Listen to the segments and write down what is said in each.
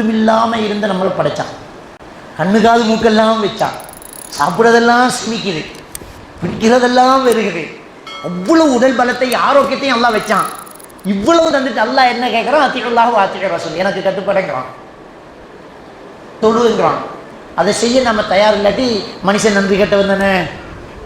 ஒன்றுமில்லாமல் இருந்து நம்மளை படைச்சான். கண்ணு காது மூக்கெல்லாம் வச்சான். சாப்பிட்றதெல்லாம் சிமிக்குது. பிடிக்கிறதெல்லாம் வருகுது அவ்வளவு உடல் பலத்தை ஆரோக்கியத்தையும் எல்லாம் வச்சான். இவ்வளவு தந்துட்டு அல்லாஹ் என்ன கேட்குறான்? அத்திகல்லாக வாத்திக்கிற சொல்லி எனக்கு கட்டுப்படங்கிறான். தொழுங்கிறான் அதை செய்ய நம்ம தயார் இல்லாட்டி மனுஷன் நன்றி கட்ட வந்தானே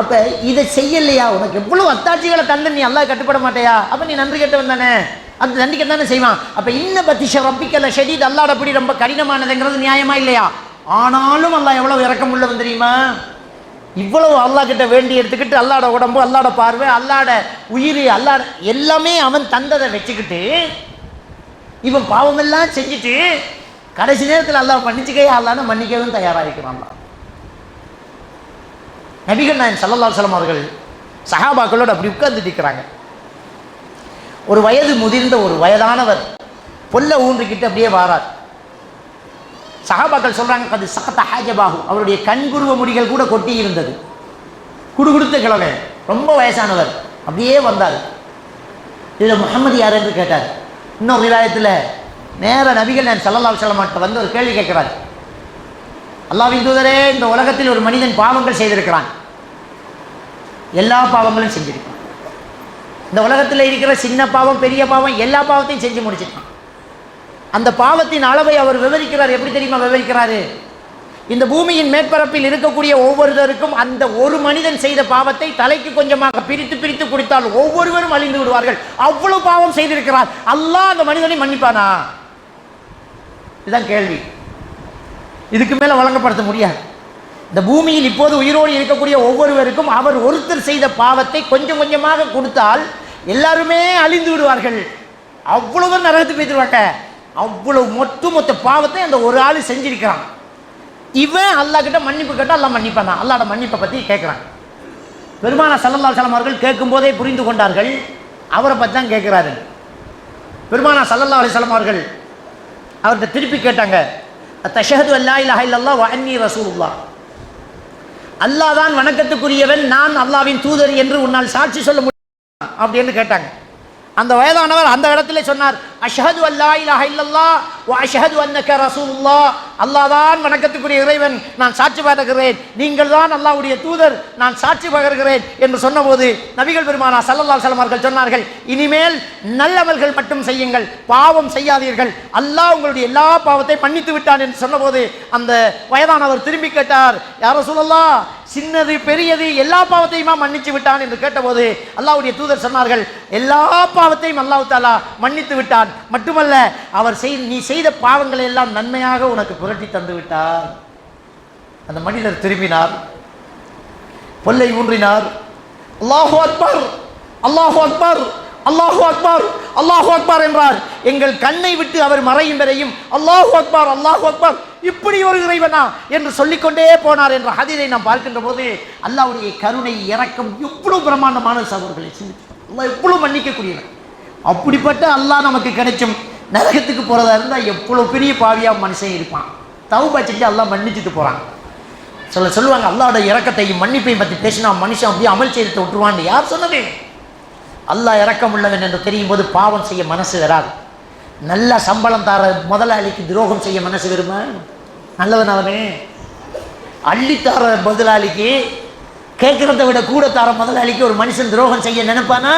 அப்போ இதை செய்யலையா? உனக்கு எவ்வளவு அத்தாட்சிகளை தந்து நீ எல்லாம் கட்டுப்பட மாட்டேயா? அப்போ நீ நன்றி கட்ட வந்தானே அந்த தண்டிக்க தானே செய்வான். அப்போ இன்ன பத்திஷ ரப்பிக்கல ஷெடீத் அல்லாட அப்படி ரொம்ப கடினமானதுங்கிறது நியாயமா இல்லையா? ஆனாலும் அல்லா எவ்வளவு இறக்கம் உள்ளவன் தெரியுமா? இவ்வளவு அல்லாஹ் கிட்ட வேண்டி எடுத்துக்கிட்டு அல்லாட உடம்பு அல்லாட பார்வை அல்லாட உயிர் அல்லாட எல்லாமே அவன் தந்ததை வச்சுக்கிட்டு இவன் பாவமெல்லாம் செஞ்சுட்டு கடைசி நேரத்தில் அல்லாஹ் மன்னிச்சுக்கையா அல்லான்னு மன்னிக்கவும் தயாராகிக்கிறான் நபிகள் நாயன் சல்லல்லா சலம் அவர்கள் சஹாபாக்களோடு அப்படி உட்கார்ந்துட்டு இருக்கிறாங்க. ஒரு வயது முதிர்ந்த ஒரு வயதானவர் பொல்ல ஊன்றிக்கிட்டு அப்படியே வாரார். சகாபாக்கள் சொல்றாங்க அது சகத்த ஹாஜபாகும் அவருடைய கண்குருவ முடிகள் கூட கொட்டி இருந்தது. குடுகுடுத்த கிழமை ரொம்ப வயசானவர் அப்படியே வந்தார். இதில் முகமது யார் என்று கேட்டார். இன்னொரு விவாதத்தில் நேர நபிகள் நான் சல்லல்லா செல்லமாட்ட வந்து ஒரு கேள்வி கேட்கிறார். அல்லாவின் தூதரே இந்த உலகத்தில் ஒரு மனிதன் பாவங்கள் செய்திருக்கிறான். எல்லா பாவங்களும் செஞ்சிருக்கிறான். இந்த உலகத்தில் இருக்கிற சின்ன பாவம் பெரிய பாவம் எல்லா பாவத்தையும் செஞ்சு முடிச்சிருக்கான் அந்த பாவத்தின் அளவை அவர் விவரிக்கிறார். எப்படி தெரியுமா விவரிக்கிறாரு? இந்த பூமியின் மேற்பரப்பில் இருக்கக்கூடிய ஒவ்வொருவருக்கும் அந்த ஒரு மனிதன் செய்த பாவத்தை தலைக்கு கொஞ்சமாக பிரித்து பிரித்து குடித்தால் ஒவ்வொருவரும் அழிந்து விடுவார்கள். அவ்வளவு பாவம் செய்திருக்கிறார். அல்லாஹ் அந்த மனிதனை மன்னிப்பானா? இதுதான் கேள்வி. இதுக்கு மேல வழங்கப்படுத்த முடியாது. இந்த பூமியில் இப்போது உயிரோடு இருக்கக்கூடிய ஒவ்வொருவருக்கும் அவர் ஒருத்தர் செய்த பாவத்தை கொஞ்சம் கொஞ்சமாக கொடுத்தால் எல்லாருமே அழிந்து விடுவார்கள். அவ்வளவு நரகத்துக்கு போய்த்துருவாங்க அவ்வளவு மொத்த மொத்த பாவத்தை அந்த ஒரு ஆள் செஞ்சிருக்கிறான். இவன் அல்லாஹ் கிட்ட மன்னிப்பு கேட்டால் அல்லாஹ் மன்னிப்பான் அல்லாட மன்னிப்பை பத்தி கேட்குறான். பெருமான சல்லல்லா சலம் அவர்கள் கேட்கும் போதே புரிந்து கொண்டார்கள். அவரை பற்றி தான் கேட்குறாரு. பெருமானா சல்லல்லா அலிஸ்லாம் அவர்கள் அவர்கிட்ட திருப்பி கேட்டாங்க. தஷஹது அல்லா இல்லா இல்லல்லா வ ரசூல்லா அல்லாதான் அல்லாஹ் தான் வணக்கத்துக்குரியவன் நான் அல்லாவின் தூதர் என்று உன்னால் சாட்சி சொல்ல முடியும். அப்படின்னு கேட்டாங்க. அந்த வயதானவர் அந்த இடத்துல சொன்னார் அஷஹது அல்லா இலஹ இல்லல்லா ஓ அஷஹது அன்னக்க ரசூல்லா அல்லாஹ் தான் வணக்கத்துக்குரிய இறைவன் நான் சாட்சி பகர்கிறேன். நீங்கள் தான் அல்லாவுடைய தூதர் நான் சாட்சி பகர்கிறேன் என்று சொன்னபோது நபிகள் பெருமானா சல்லல்லா சலமார்கள் சொன்னார்கள் இனிமேல் நல்லவர்கள் மட்டும் செய்யுங்கள் பாவம் செய்யாதீர்கள். அல்லாஹ் உங்களுடைய எல்லா பாவத்தை மன்னித்து விட்டான் என்று சொன்னபோது அந்த வயதானவர் திரும்பி கேட்டார் யாரோ சொல்லல்லா சின்னது பெரியது எல்லா பாவத்தையுமா மன்னிச்சு விட்டான் என்று கேட்டபோது அல்லாவுடைய தூதர் சொன்னார்கள் எல்லா பாவத்தையும் அல்லாஹ் தாலா மன்னித்து விட்டான். மட்டுமல்ல அவர் செய் நீ செய்த பாவங்களை எல்லாம் நன்மையாக உனக்கு புரட்டி தந்து விட்டார். அந்த மனிதர் திரும்பினார். பொல்லை ஊன்றினார். அல்லாஹு அக்பர்! அல்லாஹு அக்பர்! அல்லாஹு அக்பர்! அல்லாஹு அக்பார்! என்றார். எங்கள் கண்ணை விட்டு அவர் மறையும் வரையும் அல்லாஹு அக்பார்! அல்லாஹு அக்பார்! இப்படி ஒரு இறைவனா என்று சொல்லிக்கொண்டே போனார் என்ற ஹதீரை நாம் பார்க்கின்ற போது அல்லாவுடைய கருணை இறக்கம் இவ்வளவு பிரமாண்டமான சகோதரர்களை. சிந்தித்து எவ்வளவு மன்னிக்கக்கூடியவர். அப்படிப்பட்ட அல்லாஹ் நமக்கு கிடைச்சும் நரகத்துக்கு போறதா இருந்தால் எவ்வளவு பெரிய பாவியா மனுஷன் இருப்பான். தௌபா செஞ்சு அல்லாஹ் மன்னிச்சுட்டு போறான். சொல்ல சொல்லுவாங்க அல்லாவோட இறக்கத்தையும் மன்னிப்பையும் பற்றி பேசினா மனுஷன் அப்படியே அமல் செய்து விட்டுருவான்னு யார் சொன்னது? அல்லாஹ் இறக்கம் உள்ளவன் என்று தெரியும் போது பாவம் செய்ய மனசு வராது. நல்ல சம்பளம் தர முதலாளிக்கு துரோகம் செய்ய மனசு வருமா? நல்லவன் அவனே அள்ளித்தார முதலாளிக்கு கேட்குறத விட கூட தர முதலாளிக்கு ஒரு மனுஷன் துரோகம் செய்ய நினைப்பானா?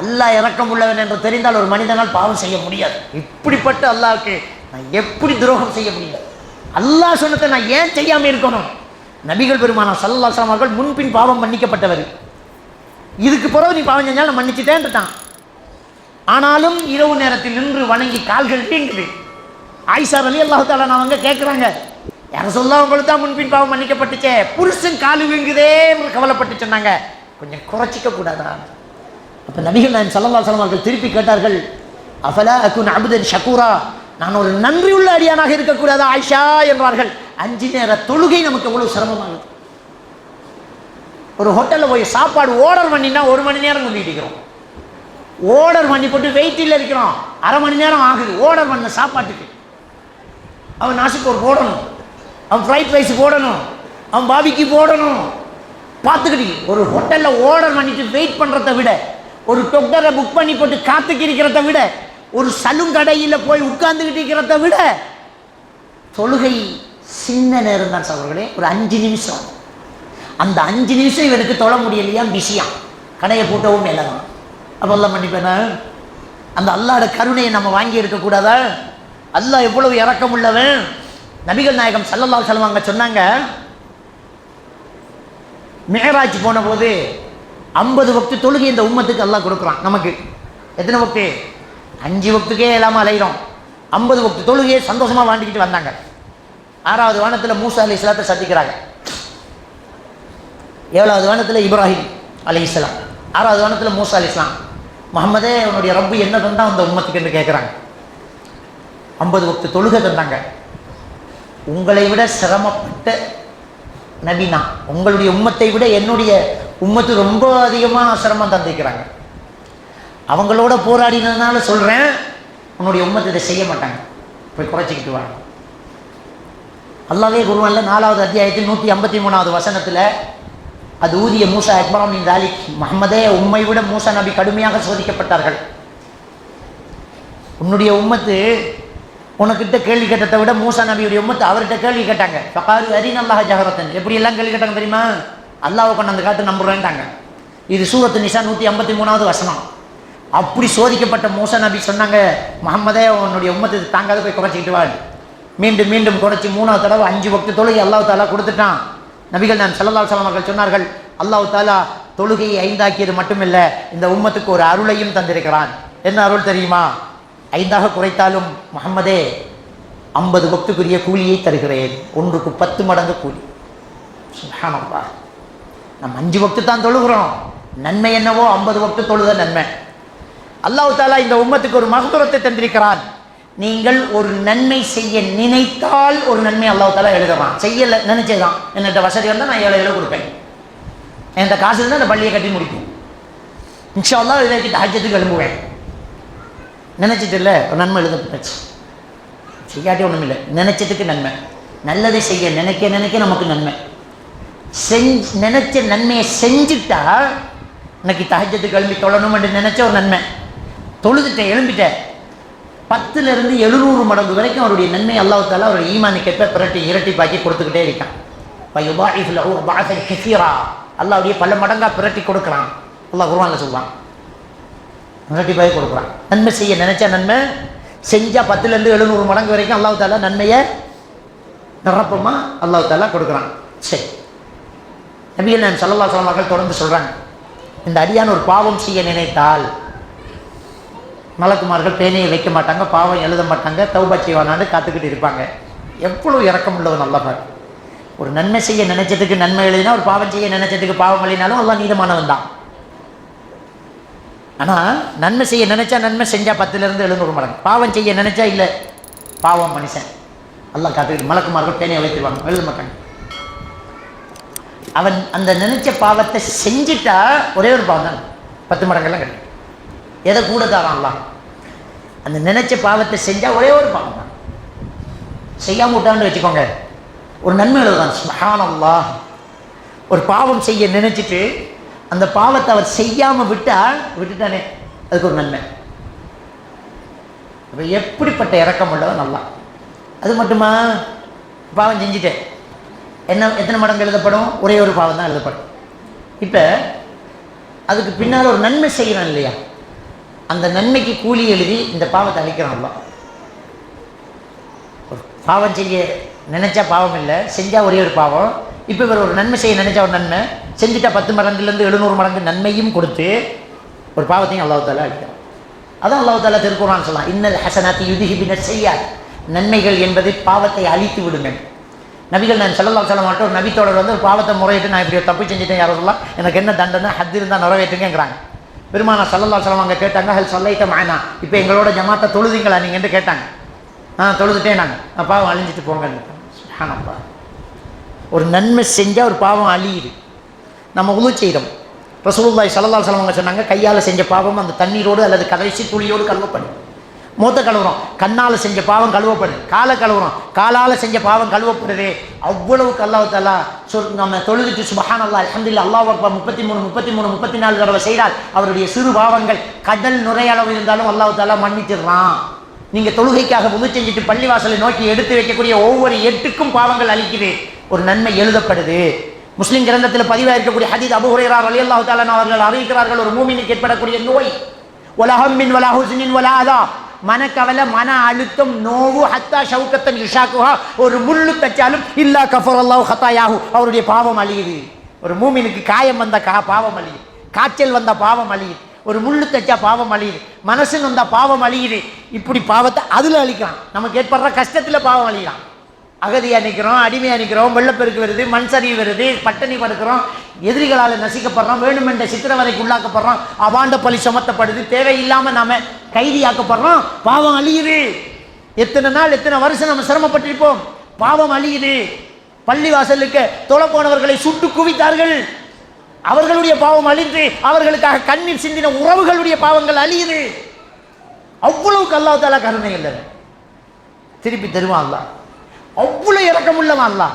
அல்லாஹ் இறக்கம் உள்ளவன் என்று தெரிந்தால் ஒரு மனிதனால் பாவம் செய்ய முடியாது. இப்படிப்பட்ட அல்லாவுக்கு நான் எப்படி துரோகம் செய்ய முடியும்? அல்லாஹ் சொன்னதை நான் ஏன் செய்யாமல் இருக்கணும்? நபிகள் பெருமானா சல்லல்லாஹு அவர்கள் முன்பின் பாவம் மன்னிக்கப்பட்டவர். இதுக்கு பிறகு நீ பாவம் செஞ்சாலும் மன்னிச்சுட்டேன்ட்டான் ஆனாலும் இரவு நேரத்தில் நின்று வணங்கி கால்கள் வீங்குது ஆயிஷா அலி அல்லாஹு தாலா நான் அவங்க கேட்குறாங்க யார சொல்ல உங்களுக்கு தான் முன்பின் பாவம் மன்னிக்கப்பட்டுச்சே? புருஷன் காலு வீங்குதே கவலைப்பட்டு சொன்னாங்க. கொஞ்சம் குறைச்சிக்க கூடாதா? அப்போ நபிகள் நான் சல்லல்லா சலம் அவர்கள் திருப்பி கேட்டார்கள் அஃபலா அக்குன் அபுதன் ஷக்கூரா நான் ஒரு நன்றியுள்ள அடியானாக இருக்கக்கூடாதா ஆயிஷா? என்றார்கள். அஞ்சு நேர தொழுகை நமக்கு எவ்வளவு சிரமமாகுது ஒரு ஹோட்டலில் போய் சாப்பாடு ஓர்டர் பண்ணினா ஒரு மணி நேரம் கொண்டுட்டு ஓர்டர் பண்ணி போட்டு வெயிட்டில் இருக்கிறோம். அரை மணி நேரம் ஆகுது. ஓர்டர் பண்ண சாப்பாட்டுக்கு. அவன் நாசுக்கு ஒரு போடணும். அவன் ஃப்ரைட் ரைஸ் போடணும். அவன் பாபிக்கு போடணும். பார்த்துக்கிட்டு ஒரு ஹோட்டலில் ஓர்டர் பண்ணிட்டு வெயிட் பண்ணுறத விட ஒரு டொக்டரை புக் பண்ணி போட்டு காத்துக்கி இருக்கிறத விட ஒரு சலூன் கடையில் போய் உட்கார்ந்துக்கிட்டு இருக்கிறத விட தொழுகை சின்ன நேரம் தான் சகோதரர்களே. ஒரு அஞ்சு நிமிஷம். அந்த அஞ்சு நிமிஷம் இவனுக்கு தொழ முடியலையா விஷயம் கடையை போட்டவும் மேலே தான் அப்போ எல்லாம் பண்ணிப்பேனா? அந்த அல்லாட கருணையை நம்ம வாங்கி இருக்கக்கூடாதா அல்லாஹ் எவ்வளவு இறக்கம் உள்ளவன்? நபிகள் நாயகம் சல்லல்லா செல்வாங்க சொன்னாங்க மேராஜ் போன போது ஐம்பது பக்து தொழுகை இந்த உம்மத்துக்கு எல்லாம் கொடுக்குறான் நமக்கு. எத்தனை பக்து அஞ்சு பக்துக்கே இல்லாமல் அலைகிறோம் ஐம்பது பக்து தொழுகையை சந்தோஷமாக வாண்டிக்கிட்டு வந்தாங்க. ஆறாவது வானத்தில் மூசா அலி இஸ்லாத்தை சந்திக்கிறாங்க. ஏழாவது வானத்தில் இப்ராஹிம் அலி இஸ்லாம் ஆறாவது வானத்தில் மூசா அலி இஸ்லாம் முகமதே உன்னுடைய ரப்பு என்ன தந்தா அந்த உம்மத்துக்கு என்று கேட்குறாங்க ஐம்பது வக்து தொழுகை தந்தாங்க. உங்களை விட சிரமப்பட்ட நபினா உங்களுடைய உம்மத்தை விட என்னுடைய உம்மத்து ரொம்ப அதிகமாக சிரமம் தந்திருக்கிறாங்க. அவங்களோட போராடினதுனால சொல்கிறேன் உன்னுடைய உம்மத்தை இதை செய்ய மாட்டாங்க. போய் குறைச்சிக்கிட்டு வாங்க. அல்லாவே குருவனில் நாலாவது அத்தியாயத்தில் நூற்றி ஐம்பத்தி மூணாவது வசனத்தில் அது ஊதிய மூசா அக்பரம் தாலிக். அலி முகமதே உம்மை விட மூசா நபி கடுமையாக சோதிக்கப்பட்டார்கள். உன்னுடைய உம்மத்து உனக்கிட்ட கேள்வி கேட்டதை விட மூசா நபியுடைய உம்மத்து அவர்கிட்ட கேள்வி கேட்டாங்க. பக்காரு அரி அல்லாஹ் ஜஹரத்தன். எப்படி எல்லாம் கேள்வி கேட்டாங்க தெரியுமா? அல்லாஹ் கொண்டு அந்த காட்டு நம்புறேன்ட்டாங்க. இது சூரத்து நிஷா நூற்றி ஐம்பத்தி மூணாவது வசனம். அப்படி சோதிக்கப்பட்ட மூசா நபி சொன்னாங்க முகமதே உன்னுடைய உம்மத்து தாங்காத போய் குறைச்சிக்கிட்டு வாழ் மீண்டும் மீண்டும் குறைச்சி மூணாவது தடவை அஞ்சு வக்து தொழுகை அல்லாஹ் தாலா கொடுத்துட்டான். நபிகள் நான் சல்லல்லாஹு அலைஹி அவர்கள் சொன்னார்கள் அல்லாஹு தாலா தொழுகையை ஐந்தாக்கியது மட்டுமில்ல இந்த உம்மத்துக்கு ஒரு அருளையும் தந்திருக்கிறான். என்ன அருள் தெரியுமா? ஐந்தாக குறைத்தாலும் முகம்மதே ஐம்பது பக்துக்குரிய கூலியை தருகிறேன். ஒன்றுக்கு பத்து மடங்கு கூலி. சுப்ஹானல்லாஹ். நம்ம அஞ்சு பக்து தான் தொழுகிறோம். நன்மை என்னவோ ஐம்பது பக்து தொழுத நன்மை. அல்லாஹ் தாலா இந்த உம்மத்துக்கு ஒரு மகத்துவத்தை தந்திருக்கிறான். நீங்கள் ஒரு நன்மை செய்ய நினைத்தால் ஒரு நன்மை அல்லாஹ் எழுதலாம் செய்யலை செய்யல நினைச்சதுதான் என்னட்ட வசதி வந்தால் நான் ஏழை ஏழை கொடுப்பேன். என்கிட்ட காசு இருந்தால் அந்த பள்ளியை கட்டி முடிக்கும் இன்ஷா அல்லாஹ் இதற்கு ஹஜ்ஜத்துக்கு எழும்புவேன் நினைச்சிட்டு இல்லை ஒரு நன்மை எழுதப்பட்டுச்சு. செய்யாட்டி ஒன்றும் இல்லை. நினைச்சதுக்கு நன்மை. நல்லதை செய்ய நினைக்க நினைக்க நமக்கு நன்மை. செஞ்சு நினைச்ச நன்மையை செஞ்சுட்டா இன்னைக்கு தகஜத்துக்கு எழும்பி தொழணும்னு நினைச்ச ஒரு நன்மை. தொழுதுட்டேன் எழும்பிட்டேன். பத்துலேருந்து எழுநூறு மடங்கு வரைக்கும் அவருடைய நன்மை அல்லாஹால தாலா அவருடைய ஈமானுக்கேற்ப பிரட்டி இரட்டிப்பாக்கி கொடுத்துக்கிட்டே இருக்கான். கிசீரா. அல்லாவுடைய பல மடங்காக பிரட்டி கொடுக்குறான். அல்லாஹ் குருவானில் சொல்லுவான் இரட்டிப்பாக்கி கொடுக்குறான். நன்மை செய்ய நினைச்ச நன்மை செஞ்சால் பத்துலேருந்து எழுநூறு மடங்கு வரைக்கும் அல்லாஹ் தாலா நன்மையை நிரப்பமாக அல்லாஹ் தாலா கொடுக்குறான். சரி. நபிகள் நான் சல்லல்லா சொல்லம் தொடர்ந்து சொல்கிறாங்க இந்த அடியான ஒரு பாவம் செய்ய நினைத்தால் மலக்குமார்கள் பேனையை வைக்க மாட்டாங்க பாவம் எழுத மாட்டாங்க தௌபா செய்வானான்னு காத்துக்கிட்டு இருப்பாங்க. எவ்வளோ இறக்கம் உள்ளவன் நல்லவர் ஒரு நன்மை செய்ய நினைச்சதுக்கு நன்மை எழுதினா ஒரு பாவம் செய்ய நினைச்சதுக்கு பாவம் எழுதினாலும் அல்லாஹ் நீதமானவன் தான். ஆனால் நன்மை செய்ய நினைச்சா நன்மை செஞ்சால் பத்துலேருந்து எழுநூறு மடங்கு. பாவம் செய்ய நினைச்சா இல்லை பாவம் மனுஷன். எல்லாம் காத்துக்கிட்டு மலக்குமார்கள் பேனையை வைத்துருவாங்க எழுத மாட்டாங்க அவன் அந்த நினைச்ச பாவத்தை செஞ்சிட்டா ஒரே ஒரு பாவம் தான் பத்து மடங்கெல்லாம் கிடைக்கும் எதை கூட தரான்லாம் அந்த நினைச்ச பாவத்தை செஞ்சால் ஒரே ஒரு பாவம் தான். செய்யாம விட்டான்னு வச்சுக்கோங்க. ஒரு நன்மை எழுதுதான் ஸ்மஹானல்லா ஒரு பாவம் செய்ய நினைச்சிட்டு அந்த பாவத்தை அவர் செய்யாமல் விட்டால் விட்டுட்டானே. அதுக்கு ஒரு நன்மை. அப்போ எப்படிப்பட்ட இறக்கம் உள்ளவன் நல்லா. அது மட்டுமா? பாவம் செஞ்சுட்டேன். என்ன எத்தனை மடங்கு எழுதப்படும்? ஒரே ஒரு பாவம் தான் எழுதப்படும். இப்போ அதுக்கு பின்னால் ஒரு நன்மை செய்கிறான் இல்லையா? அந்த நன்மைக்கு கூலி எழுதி இந்த பாவத்தை அழிக்கிறான்ல ஒரு பாவம் செய்ய நினைச்சா பாவம் இல்லை செஞ்சால் ஒரே ஒரு பாவம். இப்போ இவர் ஒரு நன்மை செய்ய நினைச்சா ஒரு நன்மை. செஞ்சுட்டா பத்து மடங்குலேருந்து எழுநூறு மடங்கு நன்மையும் கொடுத்து ஒரு பாவத்தையும் அல்லாஹால அழிக்கிறான். அதான் அல்லாஹால திருக்குறான்னு சொல்லலாம் இன்னல் ஹசனாத்தி யுதிகி பின்னர் செய்யாது. நன்மைகள் என்பது பாவத்தை அழித்து விடுங்கள். நபிகள் நான் செல்லல்லா சொல்ல மாட்டோம் ஒரு நபித்தோடர் வந்து ஒரு பாவத்தை முறையிட்டு நான் இப்படி தப்பு செஞ்சுட்டேன் யாரும் சொல்லலாம் எனக்கு என்ன தண்டனை? ஹத்து இருந்தால் நிறைவேற்றுங்கிறாங்க பெருமானா சல்லல்லா சலம் அங்கே கேட்டாங்க ஹல் சொல்லைட்ட மாயனா இப்போ எங்களோட ஜமாத்தை தொழுதிங்களா நீங்கன்னு கேட்டாங்க. ஆ தொழுதுட்டே நாங்கள் நான் பாவம் அழிஞ்சிட்டு போங்கன்னு சுப்ஹானல்லாஹ். ஒரு நன்மை செஞ்சால் ஒரு பாவம் அழியுது. நம்ம உழு செய்கிறோம் ரசூலுல்லாஹி சல்லல்லா சலம் வஸல்லம் சொன்னாங்க கையால் செஞ்ச பாவம் அந்த தண்ணீரோடு அல்லது கடைசி துளியோடு கழுவப்படும். மூத்த கழுவுறோம். கண்ணால் செஞ்ச பாவம் கழுவப்படுது. காலை கழுவுறோம். காலால் செஞ்ச பாவம் கழுவப்படுது. அவ்வளவுக்கு அல்லாஹ் சொல் நம்ம தொழுதுட்டு சுபஹான் அல்லா அல்ஹம்துலில்லாஹ் அல்லாஹ் அக்பர் முப்பத்தி மூணு முப்பத்தி மூணு முப்பத்தி நாலு தடவை செய்தால் அவருடைய சிறு பாவங்கள் கடல் நுரையளவு இருந்தாலும் அல்லாஹ் தாலா மன்னிச்சிடுறான். நீங்கள் தொழுகைக்காக முது செஞ்சுட்டு பள்ளிவாசலை நோக்கி எடுத்து வைக்கக்கூடிய ஒவ்வொரு எட்டுக்கும் பாவங்கள் அளிக்குது. ஒரு நன்மை எழுதப்படுது. முஸ்லீம் கிரந்தத்தில் பதிவாக இருக்கக்கூடிய ஹதீத் அபு அலி அல்லாஹு தஆலா அவர்கள் அறிவிக்கிறார்கள் ஒரு மூமினுக்கு ஏற்படக்கூடிய நோய். உலகம்மின் வலா ஹுஸ்னின் வலா அதா. மனக்கவலை மன அழுத்தம் நோவு ஹத்தா ஷவுக்கத்தன் இஷாக்குஹா ஒரு முள்ளு தச்சாலும் இல்லா கஃபர் அல்லாஹ் ஹத்தாயாஹு அவருடைய பாவம் அழியுது. ஒரு மூமினுக்கு காயம் வந்த கா பாவம் அழியுது. காய்ச்சல் வந்த பாவம் அழியுது. ஒரு முள்ளு தச்சா பாவம் அழியுது. மனசுன்னு வந்தால் பாவம் அழியுது. இப்படி பாவத்தை அதில் அழிக்கிறான் நமக்கு ஏற்படுற கஷ்டத்தில் பாவம் அழிகிறான் அகதியா நிற்கிறோம் அடிமையா நிற்கிறோம் வெள்ளப்பெருக்கு வருது மண் சரிவு வருது பட்டினி படுக்கிறோம் எதிரிகளால் நசிக்கப்படுறோம் வேணுமென்ற சித்திரவதைக்கு உள்ளாக்கப்படுறோம் அவாண்ட பழி சுமத்தப்படுது தேவையில்லாமல் நாம் கைதியாக்கப்படுறோம் பாவம் அழியுது. எத்தனை நாள் எத்தனை வருஷம் நம்ம சிரமப்பட்டிருப்போம்? பாவம் அழியுது. பள்ளிவாசலுக்கு தொலை போனவர்களை சுட்டு குவித்தார்கள். அவர்களுடைய பாவம் அழிந்து அவர்களுக்காக கண்ணீர் சிந்தின உறவுகளுடைய பாவங்கள் அழியுது. அவ்வளவுக்கு கல்லாத்தால கருணை இல்லை. திருப்பி தருவான் அல்லாஹ்? அவ்வளோ இறக்கமுள்ளவன் அல்லாஹ்.